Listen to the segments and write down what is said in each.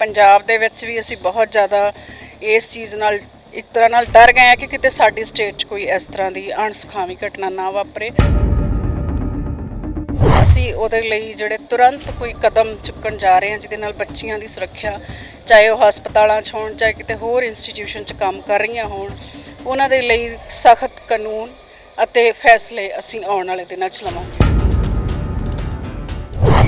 ਪੰਜਾਬ ਦੇ ਵਿੱਚ ਵੀ ਅਸੀਂ ਬਹੁਤ ਜ਼ਿਆਦਾ ਇਸ ਚੀਜ਼ ਨਾਲ, ਇੱਕ ਤਰ੍ਹਾਂ ਨਾਲ ਡਰ ਗਏ ਆ ਕਿ ਕਿਤੇ ਸਾਡੀ ਸਟੇਟ 'ਚ ਕੋਈ ਇਸ ਤਰ੍ਹਾਂ ਦੀ ਅਣਸੁਖਾਵੀ ਘਟਨਾ ਨਾ ਵਾਪਰੇ। ਅਸੀਂ ਉਹਦੇ ਲਈ ਜਿਹੜੇ ਤੁਰੰਤ ਕੋਈ ਕਦਮ ਚੁੱਕਣ ਜਾ ਰਹੇ ਹਾਂ, ਜਿਹਦੇ ਨਾਲ ਬੱਚੀਆਂ ਦੀ ਸੁਰੱਖਿਆ, ਚਾਹੇ ਉਹ ਹਸਪਤਾਲਾਂ 'ਚ ਹੋਣ, ਚਾਹੇ ਕਿਤੇ ਹੋਰ ਇੰਸਟੀਟਿਊਸ਼ਨ 'ਚ ਕੰਮ ਕਰ ਰਹੀਆਂ ਹੋਣ, ਉਹਨਾਂ ਦੇ ਲਈ ਸਖਤ ਕਾਨੂੰਨ ਅਤੇ ਫੈਸਲੇ ਅਸੀਂ ਆਉਣ ਵਾਲੇ ਦਿਨਾਂ 'ਚ ਲਵਾਂਗੇ।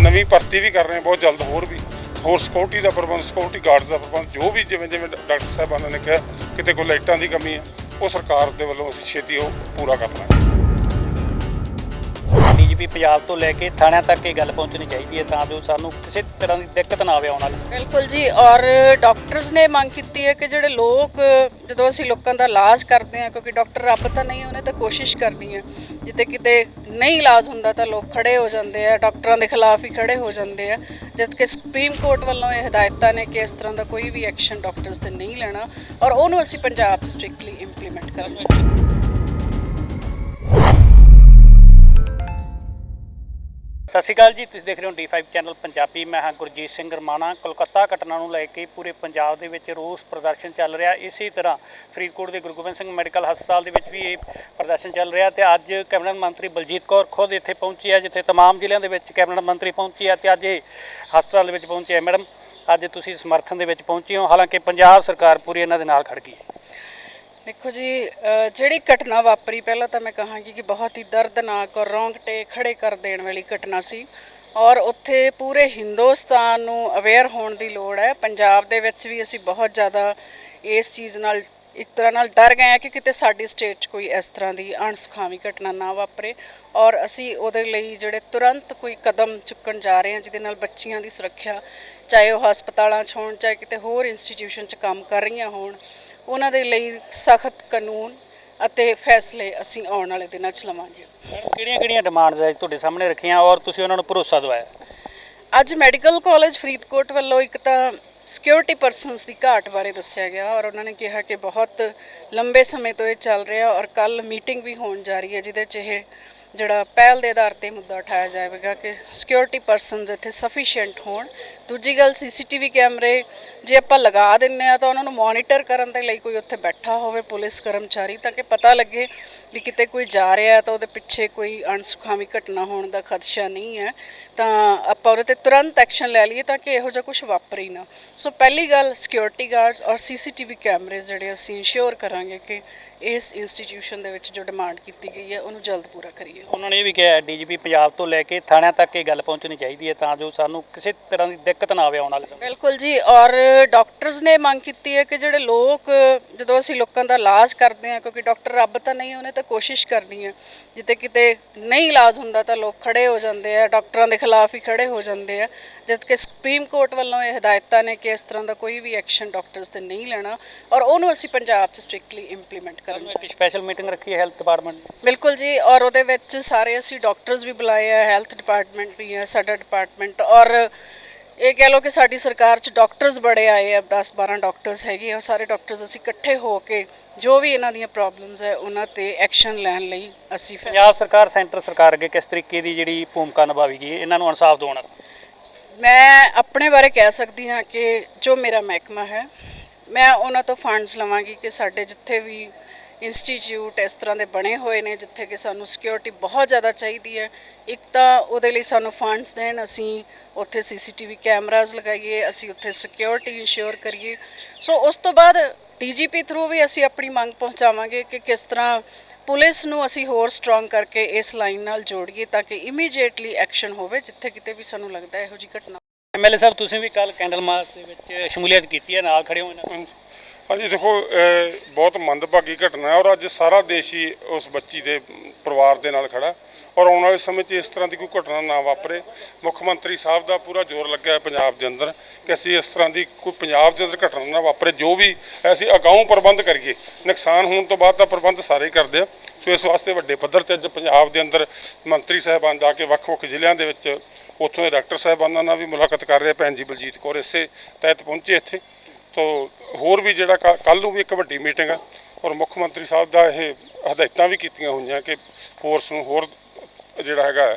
ਨਵੀਂ ਭਰਤੀ ਵੀ ਕਰ ਰਹੇ ਹਾਂ, ਬਹੁਤ ਜਲਦ ਹੋਰ ਵੀ। ਹੋਰ ਸਿਕਿਉਰਿਟੀ ਦਾ ਪ੍ਰਬੰਧ ਸਿਕਿਉਰਿਟੀ ਗਾਰਡਸ ਦਾ ਪ੍ਰਬੰਧ, ਜੋ ਵੀ ਜਿਵੇਂ ਜਿਵੇਂ ਡਾਕਟਰ ਸਾਹਿਬਾਨਾਂ ਨੇ ਕਿਹਾ, ਕਿਤੇ ਕੋਈ ਲਾਈਟਾਂ ਦੀ ਕਮੀ ਹੈ, ਉਹ ਸਰਕਾਰ ਦੇ ਵੱਲੋਂ ਅਸੀਂ ਛੇਤੀ ਉਹ ਪੂਰਾ ਕਰਨਾ ਹੈ ਡੀਜੀਪੀ ਪੰਜਾਬ ਤੋਂ ਲੈ ਕੇ ਥਾਣਿਆਂ ਤੱਕ ਇਹ ਗੱਲ ਪਹੁੰਚਣੀ ਚਾਹੀਦੀ ਹੈ, ਤਾਂ ਜੋ ਸਾਨੂੰ ਕਿਸੇ ਤਰ੍ਹਾਂ ਦੀ ਦਿੱਕਤ ਨਾ ਆਵੇ ਆਉਣ ਵਾਲੀ। ਬਿਲਕੁਲ ਜੀ, ਔਰ ਡਾਕਟਰਸ ਨੇ ਮੰਗ ਕੀਤੀ ਹੈ ਕਿ ਜਿਹੜੇ ਲੋਕ, ਜਦੋਂ ਅਸੀਂ ਲੋਕਾਂ ਦਾ ਇਲਾਜ ਕਰਦੇ ਹਾਂ, ਕਿਉਂਕਿ ਡਾਕਟਰ ਰੱਬ ਤਾਂ ਨਹੀਂ, ਉਹਨੇ ਤਾਂ ਕੋਸ਼ਿਸ਼ ਕਰਨੀ ਹੈ। ਜਿੱਤੇ ਕਿਤੇ ਨਹੀਂ ਇਲਾਜ ਹੁੰਦਾ ਤਾਂ ਲੋਕ ਖੜੇ ਹੋ ਜਾਂਦੇ ਆ, ਡਾਕਟਰਾਂ ਦੇ ਖਿਲਾਫ ਹੀ ਖੜੇ ਹੋ ਜਾਂਦੇ ਆ। ਜਦ ਕਿ ਸੁਪਰੀਮ ਕੋਰਟ ਵੱਲੋਂ ਇਹ ਹਦਾਇਤਾਂ ਨੇ ਕਿ ਇਸ ਤਰ੍ਹਾਂ ਦਾ ਕੋਈ ਵੀ ਐਕਸ਼ਨ ਡਾਕਟਰਸ ਤੇ ਨਹੀਂ ਲੈਣਾ, ਔਰ ਉਹਨੂੰ ਅਸੀਂ ਪੰਜਾਬ 'ਚ ਸਟ੍ਰਿਕਟਲੀ ਇੰਪਲੀਮੈਂਟ ਕਰਾਂਗੇ ਸਤਿ ਸ਼੍ਰੀ ਅਕਾਲ ਜੀ, ਤੁਸੀਂ ਦੇਖ ਰਹੇ ਹੋ D5 ਚੈਨਲ ਪੰਜਾਬੀ। ਮੈਂ ਹਾਂ ਗੁਰਜੀਤ ਸਿੰਘ ਰਮਾਣਾ। ਕੋਲਕਾਤਾ ਘਟਨਾ ਨੂੰ ਲੈ ਕੇ ਪੂਰੇ ਪੰਜਾਬ ਦੇ ਵਿੱਚ ਰੋਸ ਪ੍ਰਦਰਸ਼ਨ ਚੱਲ ਰਿਹਾ। ਇਸੇ ਤਰ੍ਹਾਂ ਫਰੀਦਕੋਟ ਦੇ ਗੁਰੂ ਗੋਬਿੰਦ ਸਿੰਘ ਮੈਡੀਕਲ ਹਸਪਤਾਲ ਦੇ ਵਿੱਚ ਵੀ ਇਹ ਪ੍ਰਦਰਸ਼ਨ ਚੱਲ ਰਿਹਾ ਤੇ ਅੱਜ ਕੈਬਨਿਟ ਮੰਤਰੀ ਬਲਜੀਤ ਕੌਰ ਖੁਦ ਇੱਥੇ ਪਹੁੰਚੀ ਹੈ, ਜਿੱਥੇ ਤਮਾਮ ਜ਼ਿਲ੍ਹਿਆਂ ਦੇ ਵਿੱਚ ਕੈਬਨਿਟ ਮੰਤਰੀ ਪਹੁੰਚੀ ਹੈ ਤੇ ਅੱਜ ਇਹ ਹਸਪਤਾਲ ਦੇ ਵਿੱਚ ਪਹੁੰਚੀ ਹੈ। ਮੈਡਮ, ਅੱਜ ਤੁਸੀਂ ਸਮਰਥਨ ਦੇ ਵਿੱਚ ਪਹੁੰਚੇ ਹੋ। ਹਾਲਾਂਕਿ ਪੰਜਾਬ ਸਰਕਾਰ ਪੂਰੀ ਇਹਨਾਂ ਦੇ ਨਾਲ ਖੜ ਗਈ ਹੈ। ਦੇਖੋ ਜੀ ਜਿਹੜੀ ਘਟਨਾ ਵਾਪਰੀ, ਪਹਿਲਾਂ ਤਾਂ ਮੈਂ ਕਹਾਂਗੀ ਕਿ ਬਹੁਤ ਹੀ ਦਰਦਨਾਕ ਔਰ ਰੌਂਗਟੇ ਖੜੇ ਕਰ ਦੇਣ ਵਾਲੀ ਘਟਨਾ ਸੀ। ਔਰ ਉੱਥੇ ਪੂਰੇ ਹਿੰਦੁਸਤਾਨ ਨੂੰ ਅਵੇਅਰ ਹੋਣ ਦੀ ਲੋੜ ਹੈ। ਪੰਜਾਬ ਦੇ ਵਿੱਚ ਵੀ ਅਸੀਂ ਬਹੁਤ ਜ਼ਿਆਦਾ ਇਸ ਚੀਜ਼ ਨਾਲ, ਇੱਕ ਤਰ੍ਹਾਂ ਨਾਲ ਡਰ ਗਏ ਆ ਕਿ ਕਿਤੇ ਸਾਡੀ ਸਟੇਟ 'ਚ ਕੋਈ ਇਸ ਤਰ੍ਹਾਂ ਦੀ ਅਣਸੁਖਾਵੀ ਘਟਨਾ ਨਾ ਵਾਪਰੇ। ਔਰ ਅਸੀਂ ਉਹਦੇ ਲਈ ਜਿਹੜੇ ਤੁਰੰਤ ਕੋਈ ਕਦਮ ਚੁੱਕਣ ਜਾ ਰਹੇ ਹਾਂ, ਜਿਹਦੇ ਨਾਲ ਬੱਚੀਆਂ ਦੀ ਸੁਰੱਖਿਆ, ਚਾਹੇ ਉਹ ਹਸਪਤਾਲਾਂ 'ਚ ਹੋਣ, ਚਾਹੇ ਕਿਤੇ ਹੋਰ ਇੰਸਟੀਟਿਊਸ਼ਨ 'ਚ ਕੰਮ ਕਰ ਰਹੀਆਂ ਹੋਣ ਉਹਨਾਂ ਦੇ ਲਈ ਸਖਤ ਕਾਨੂੰਨ ਅਤੇ ਫੈਸਲੇ ਅਸੀਂ ਆਉਣ ਵਾਲੇ ਦਿਨਾਂ 'ਚ ਲਵਾਂਗੇ। ਕਿਹੜੀਆਂ ਕਿਹੜੀਆਂ ਡਿਮਾਂਡਸ ਹੈ ਤੁਹਾਡੇ ਸਾਹਮਣੇ ਰੱਖੀਆਂ ਔਰ ਤੁਸੀਂ ਉਹਨਾਂ ਨੂੰ ਭਰੋਸਾ ਦਿਵਾਇਆ? ਅੱਜ ਮੈਡੀਕਲ ਕਾਲਜ ਫਰੀਦਕੋਟ ਵੱਲੋਂ ਇੱਕ ਤਾਂ ਸਿਕਿਉਰਿਟੀ ਪਰਸਨਸ ਦੀ ਘਾਟ ਬਾਰੇ ਦੱਸਿਆ ਗਿਆ ਔਰ ਉਹਨਾਂ ਨੇ ਕਿਹਾ ਕਿ ਬਹੁਤ ਲੰਬੇ ਸਮੇਂ ਤੋਂ ਇਹ ਚੱਲ ਰਿਹਾ ਔਰ ਕੱਲ ਮੀਟਿੰਗ ਵੀ ਹੋਣ ਜਾ ਰਹੀ ਹੈ ਜਿਹਦੇ 'ਚ ਇਹ ਜਿਹੜਾ ਪਹਿਲ ਦੇ ਆਧਾਰ ਤੇ ਮੁੱਦਾ ਉਠਾਇਆ ਜਾਵੇਗਾ ਕਿ ਸਿਕਿਉਰਿਟੀ ਪਰਸਨਸ ਇੱਥੇ ਸਫੀਸ਼ੀਐਂਟ ਹੋਣ। ਦੂਜੀ ਗੱਲ ਸੀਸੀਟੀਵੀ ਕੈਮਰੇ ਜੇ ਆਪਾਂ ਲਗਾ ਦਿੰਨੇ ਆ ਤਾਂ ਉਹਨਾਂ ਨੂੰ ਮੋਨੀਟਰ ਕਰਨ ਦੇ ਲਈ ਕੋਈ ਉੱਥੇ ਬੈਠਾ ਹੋਵੇ ਪੁਲਿਸ ਕਰਮਚਾਰੀ ਤਾਂ ਕਿ ਪਤਾ ਲੱਗੇ ਵੀ ਕਿਤੇ ਕੋਈ ਜਾ ਰਿਹਾ ਹੈ ਤਾਂ ਉਹਦੇ ਪਿੱਛੇ ਕੋਈ ਅਣਸੁਖਾਵੀ ਘਟਨਾ ਹੋਣ ਦਾ ਖਦਸ਼ਾ ਨਹੀਂ ਹੈ। ਤਾਂ ਆਪਾਂ ਉਹਦੇ ਤੇ ਤੁਰੰਤ ਐਕਸ਼ਨ ਲੈ ਲਈਏ ਤਾਂ ਕਿ ਇਹੋ ਜਿਹਾ ਕੁਝ ਵਾਪਰੇ ਹੀ ਨਾ। ਸੋ ਪਹਿਲੀ ਗੱਲ ਸਿਕਿਉਰਿਟੀ ਗਾਰਡਸ ਔਰ ਸੀਸੀਟੀਵੀ ਕੈਮਰੇ ਜਿਹੜੇ ਅਸੀਂ ਇੰਸ਼ੋਰ ਕਰਾਂਗੇ ਕਿ ਇਸ ਇੰਸਟੀਟਿਊਸ਼ਨ ਦੇ ਵਿੱਚ ਜੋ ਡਿਮਾਂਡ ਕੀਤੀ ਗਈ ਹੈ ਉਹਨੂੰ ਜਲਦ ਪੂਰਾ ਕਰੀਏ। ਉਹਨਾਂ ਨੇ ਇਹ ਵੀ ਕਿਹਾ ਡੀਜੀਪੀ ਪੰਜਾਬ ਤੋਂ ਲੈ ਕੇ ਥਾਣਿਆਂ ਤੱਕ ਇਹ ਗੱਲ ਪਹੁੰਚਣੀ ਚਾਹੀਦੀ ਹੈ ਤਾਂ ਜੋ ਸਾਨੂੰ ਕਿਸੇ ਤਰ੍ਹਾਂ ਦੀ ਦਿੱਕਤ ਨਾ ਆਵੇ ਆਉਣ ਵਾਲੇ ਸਮੇਂ। ਬਿਲਕੁਲ ਜੀ ਔਰ ਡਾਕਟਰਸ ਨੇ ਮੰਗ ਕੀਤੀ ਹੈ ਕਿ ਜਿਹੜੇ ਲੋਕ ਜਦੋਂ ਅਸੀਂ ਲੋਕਾਂ ਦਾ ਇਲਾਜ ਕਰਦੇ ਹਾਂ ਕਿਉਂਕਿ ਡਾਕਟਰ ਰੱਬ ਤਾਂ ਨਹੀਂ ਉਹਨੇ ਤਾਂ ਕੋਸ਼ਿਸ਼ ਕਰਨੀ ਹੈ। ਜਿੱਤੇ ਕਿਤੇ ਨਹੀਂ ਇਲਾਜ ਹੁੰਦਾ ਤਾਂ ਲੋਕ ਖੜੇ ਹੋ ਜਾਂਦੇ ਆ ਡਾਕਟਰਾਂ ਦੇ ਖਿਲਾਫ ਹੀ ਖੜੇ ਹੋ ਜਾਂਦੇ ਆ। ਜਦ ਕਿ ਸੁਪਰੀਮ ਕੋਰਟ ਵੱਲੋਂ ਇਹ ਹਦਾਇਤਾਂ ਨੇ ਕਿ ਇਸ ਤਰ੍ਹਾਂ ਦਾ ਕੋਈ ਵੀ ਐਕਸ਼ਨ ਡਾਕਟਰਸ ਤੇ ਨਹੀਂ ਲੈਣਾ ਔਰ ਉਹਨੂੰ ਅਸੀਂ ਪੰਜਾਬ 'ਚ ਸਟ੍ਰਿਕਟਲੀ ਇੰਪਲੀਮੈਂਟ ਕਰਾਂਗੇ ਇੱਕ ਸਪੈਸ਼ਲ ਮੀਟਿੰਗ ਰੱਖੀ ਹੈ ਹੈਲਥ ਡਿਪਾਰਟਮੈਂਟ ਬਿਲਕੁਲ ਜੀ ਔਰ ਉਹਦੇ ਵਿੱਚ ਸਾਰੇ ਅਸੀਂ ਡਾਕਟਰਸ ਵੀ ਬੁਲਾਏ ਆ ਹੈਲਥ ਡਿਪਾਰਟਮੈਂਟ ਵੀ ਹੈ ਸਾਡਾ ਡਿਪਾਰਟਮੈਂਟ ਔਰ ਇਹ ਕਹਿ ਲਓ ਕਿ ਸਾਡੀ ਸਰਕਾਰ 'ਚ ਡਾਕਟਰਸ ਬੜੇ ਆਏ ਆ 10 12 ਡਾਕਟਰਸ ਹੈਗੇ ਆ ਸਾਰੇ ਡਾਕਟਰਸ ਅਸੀਂ ਇਕੱਠੇ ਹੋ ਕੇ ਜੋ ਵੀ ਇਹਨਾਂ ਦੀਆਂ ਪ੍ਰੋਬਲਮਸ ਹੈ ਉਹਨਾਂ ਤੇ ਐਕਸ਼ਨ ਲੈਣ ਲਈ ਅਸੀਂ ਪੰਜਾਬ ਸਰਕਾਰ ਸੈਂਟਰ ਸਰਕਾਰ ਅੱਗੇ ਕਿਸ ਤਰੀਕੇ ਦੀ ਜਿਹੜੀ ਭੂਮਿਕਾ ਨਿਭਾਵੇਗੀ ਇਹਨਾਂ ਨੂੰ ਇਨਸਾਫ ਦਿਵਾਉਣਾ। ਮੈਂ ਆਪਣੇ ਬਾਰੇ ਕਹਿ ਸਕਦੀ ਹਾਂ ਕਿ ਜੋ ਮੇਰਾ ਮਹਿਕਮਾ ਹੈ, ਮੈਂ ਉਹਨਾਂ ਤੋਂ ਫੰਡਸ ਲਵਾਂਗੀ ਕਿ ਸਾਡੇ ਜਿੱਥੇ ਵੀ ਇੰਸਟੀਚਿਊਟ ਇਸ ਤਰ੍ਹਾਂ ਦੇ ਬਣੇ ਹੋਏ ਨੇ, ਜਿੱਥੇ ਕਿ ਸਾਨੂੰ ਸਿਕਿਉਰਿਟੀ ਬਹੁਤ ਜ਼ਿਆਦਾ ਚਾਹੀਦੀ ਹੈ। ਇੱਕ ਤਾਂ ਉਹਦੇ ਲਈ ਸਾਨੂੰ ਫੰਡਸ ਦੇਣ, ਅਸੀਂ ਉੱਥੇ ਸੀਸੀਟੀਵੀ ਕੈਮਰਾਜ਼ ਲਗਾਈਏ, ਅਸੀਂ ਉੱਥੇ ਸਿਕਿਉਰਿਟੀ ਇੰਸ਼ੋਰ ਕਰੀਏ। ਸੋ ਉਸ ਤੋਂ ਬਾਅਦ ਡੀਜੀਪੀ ਥਰੂ ਵੀ ਅਸੀਂ ਆਪਣੀ ਮੰਗ ਪਹੁੰਚਾਵਾਂਗੇ ਕਿ ਕਿਸ ਤਰ੍ਹਾਂ ਪੁਲਿਸ ਨੂੰ ਅਸੀਂ ਹੋਰ ਸਟਰੋਂਗ ਕਰਕੇ ਇਸ ਲਾਈਨ ਨਾਲ ਜੋੜੀਏ ਤਾਂ ਕਿ ਇਮੀਡੀਏਟਲੀ ਐਕਸ਼ਨ ਹੋਵੇ ਜਿੱਥੇ ਕਿਤੇ ਵੀ ਸਾਨੂੰ ਲੱਗਦਾ ਇਹੋ ਜਿਹੀ ਘਟਨਾ ਐਮਐਲਏ ਸਾਹਿਬ ਤੁਸੀਂ ਵੀ ਕੱਲ ਕੈਂਡਲ ਮਾਰਚ ਦੇ ਵਿੱਚ ਸ਼ਮੂਲੀਅਤ ਕੀਤੀ ਹੈ ਨਾਲ ਖੜੇ ਹੋ ਇਹਨਾਂ। ਹਾਂਜੀ ਦੇਖੋ ਬਹੁਤ ਮੰਦਭਾਗੀ ਘਟਨਾ ਹੈ ਔਰ ਅੱਜ ਸਾਰਾ ਦੇਸ਼ ਹੀ ਉਸ ਬੱਚੀ ਦੇ ਪਰਿਵਾਰ ਦੇ ਨਾਲ ਖੜਾ ਔਰ ਆਉਣ ਵਾਲੇ ਸਮੇਂ 'ਚ ਇਸ ਤਰ੍ਹਾਂ ਦੀ ਕੋਈ ਘਟਨਾ ਨਾ ਵਾਪਰੇ। ਮੁੱਖ ਮੰਤਰੀ ਸਾਹਿਬ ਦਾ ਪੂਰਾ ਜ਼ੋਰ ਲੱਗਿਆ ਹੈ ਪੰਜਾਬ ਦੇ ਅੰਦਰ ਕਿ ਅਸੀਂ ਇਸ ਤਰ੍ਹਾਂ ਦੀ ਕੋਈ ਪੰਜਾਬ ਦੇ ਅੰਦਰ ਘਟਨਾ ਨਾ ਵਾਪਰੇ, ਜੋ ਵੀ ਅਸੀਂ ਅਗਾਊਂ ਪ੍ਰਬੰਧ ਕਰੀਏ। ਨੁਕਸਾਨ ਹੋਣ ਤੋਂ ਬਾਅਦ ਤਾਂ ਪ੍ਰਬੰਧ ਸਾਰੇ ਕਰਦੇ ਆ। ਸੋ ਇਸ ਵਾਸਤੇ ਵੱਡੇ ਪੱਧਰ ਤੇ ਅੱਜ ਪੰਜਾਬ ਦੇ ਅੰਦਰ ਮੰਤਰੀ ਸਾਹਿਬਾਨ ਜਾ ਕੇ ਵੱਖ-ਵੱਖ ਜ਼ਿਲ੍ਹਿਆਂ ਦੇ ਵਿੱਚ ਉੱਥੋਂ ਦੇ ਡਾਕਟਰ ਸਾਹਿਬਾਨਾਂ ਨਾਲ ਵੀ ਮੁਲਾਕਾਤ ਕਰ ਰਹੇ ਭੈਣ ਜੀ ਬਲਜੀਤ ਕੌਰ ਇਸੇ ਤਹਿਤ ਪਹੁੰਚੇ ਇੱਥੇ। ਤੋ ਹੋਰ ਵੀ ਜਿਹੜਾ ਕੱਲ ਨੂੰ ਵੀ ਇੱਕ ਵੱਡੀ ਮੀਟਿੰਗ ਆ ਔਰ ਮੁੱਖ ਮੰਤਰੀ ਸਾਹਿਬ ਦਾ ਇਹ ਹਦਾਇਤਾਂ ਵੀ ਕੀਤੀਆਂ ਹੋਈਆਂ ਕਿ ਫੋਰਸ ਨੂੰ ਹੋਰ ਜਿਹੜਾ ਹੈਗਾ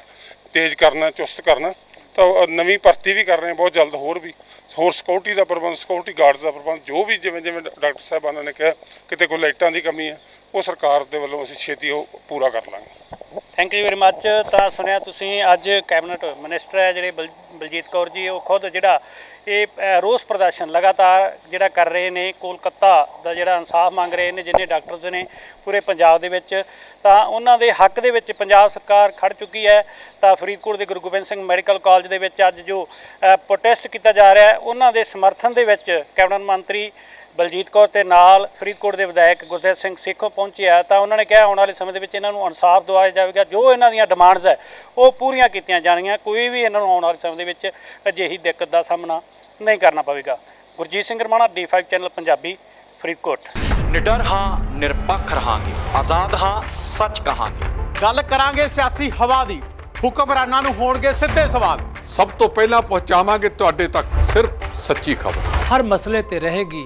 ਤੇਜ਼ ਕਰਨਾ, ਚੁਸਤ ਕਰਨਾ, ਤਾਂ ਨਵੀਂ ਭਰਤੀ ਵੀ ਕਰ ਰਹੇ ਹਾਂ, ਬਹੁਤ ਜਲਦ ਹੋਰ ਵੀ। ਹੋਰ ਸਿਕਿਉਰਿਟੀ ਦਾ ਪ੍ਰਬੰਧ ਸਿਕਿਉਰਿਟੀ ਗਾਰਡਸ ਦਾ ਪ੍ਰਬੰਧ, ਜੋ ਵੀ ਜਿਵੇਂ ਜਿਵੇਂ ਡਾਕਟਰ ਸਾਹਿਬਾਨਾਂ ਨੇ ਕਿਹਾ, ਕਿਤੇ ਕੋਈ ਲਾਈਟਾਂ ਦੀ ਕਮੀ ਹੈ, ਉਹ ਸਰਕਾਰ ਦੇ ਵੱਲੋਂ ਅਸੀਂ ਛੇਤੀ ਉਹ ਪੂਰਾ ਕਰ ਲਾਂਗੇ। ਥੈਂਕ ਯੂ ਵੈਰੀ ਮੱਚ ਤਾਂ ਸੁਣਿਆ ਤੁਸੀਂ ਅੱਜ ਕੈਬਨਿਟ ਮਿਨਿਸਟਰ ਹੈ ਜਿਹੜੇ ਬਲ- ਬਲਜੀਤ ਕੌਰ ਜੀ, ਉਹ ਖੁਦ ਜਿਹੜਾ ਇਹ ਰੋਸ ਪ੍ਰਦਰਸ਼ਨ ਲਗਾਤਾਰ ਜਿਹੜਾ ਕਰ ਰਹੇ ਨੇ, ਕੋਲਕਾਤਾ ਦਾ ਜਿਹੜਾ ਇਨਸਾਫ ਮੰਗ ਰਹੇ ਨੇ, ਜਿੰਨੇ ਡਾਕਟਰਸ ਨੇ ਪੂਰੇ ਪੰਜਾਬ ਦੇ ਵਿੱਚ, ਤਾਂ ਉਹਨਾਂ ਦੇ ਹੱਕ ਦੇ ਵਿੱਚ ਪੰਜਾਬ ਸਰਕਾਰ ਖੜ ਚੁੱਕੀ ਹੈ। ਤਾਂ ਫਰੀਦਕੋਟ ਦੇ ਗੁਰੂ ਗੋਬਿੰਦ ਸਿੰਘ ਮੈਡੀਕਲ ਕਾਲਜ ਦੇ ਵਿੱਚ ਅੱਜ ਜੋ ਪ੍ਰੋਟੈਸਟ ਕੀਤਾ ਜਾ ਰਿਹਾ ਹੈ, ਉਹਨਾਂ ਦੇ ਸਮਰਥਨ ਦੇ ਵਿੱਚ ਕੈਬਨਿਟ ਮੰਤਰੀ ਬਲਜੀਤ ਕੌਰ ਤੇ ਨਾਲ ਫਰੀਦਕੋਟ ਦੇ ਵਿਧਾਇਕ ਗੁਰਦੇਵ ਸਿੰਘ ਸੇਖੋਂ ਪਹੁੰਚਿਆ ਤਾਂ ਉਹਨਾਂ ਨੇ ਕਿਹਾ ਆਉਣ ਵਾਲੇ ਸਮੇਂ ਦੇ ਵਿੱਚ ਇਹਨਾਂ ਨੂੰ ਇਨਸਾਫ ਦਿਵਾਇਆ ਜਾਵੇਗਾ। ਜੋ ਇਹਨਾਂ ਦੀਆਂ ਡਿਮਾਂਡਸ ਹੈ ਉਹ ਪੂਰੀਆਂ ਕੀਤੀਆਂ ਜਾਣਗੀਆਂ। ਕੋਈ ਵੀ ਇਹਨਾਂ ਨੂੰ ਆਉਣ ਵਾਲੇ ਸਮੇਂ ਦੇ ਵਿੱਚ ਅਜਿਹੀ ਦਿੱਕਤ ਦਾ ਸਾਹਮਣਾ ਨਹੀਂ ਕਰਨਾ ਪਵੇਗਾ। Gurjeet Singh Ramana D5 channel Punjabi Faridkot. ਨਿਡਰ ਹਾਂ ਨਿਰਪੱਖ ਰਹਾਂਗੇ। ਆਜ਼ਾਦ ਹਾਂ ਸੱਚ ਕਹਾਂਗੇ। ਗੱਲ ਕਰਾਂਗੇ ਸਿਆਸੀ ਹਵਾ ਦੀ। ਹੁਕਮਰਾਨਾਂ ਨੂੰ ਹੋਣਗੇ ਸਿੱਧੇ ਸਵਾਲ। ਸਭ ਤੋਂ ਪਹਿਲਾਂ ਪਹੁੰਚਾਵਾਂਗੇ ਤੁਹਾਡੇ ਤੱਕ ਸਿਰਫ ਸੱਚੀ ਖਬਰ। ਹਰ ਮਸਲੇ ਤੇ ਰਹੇਗੀ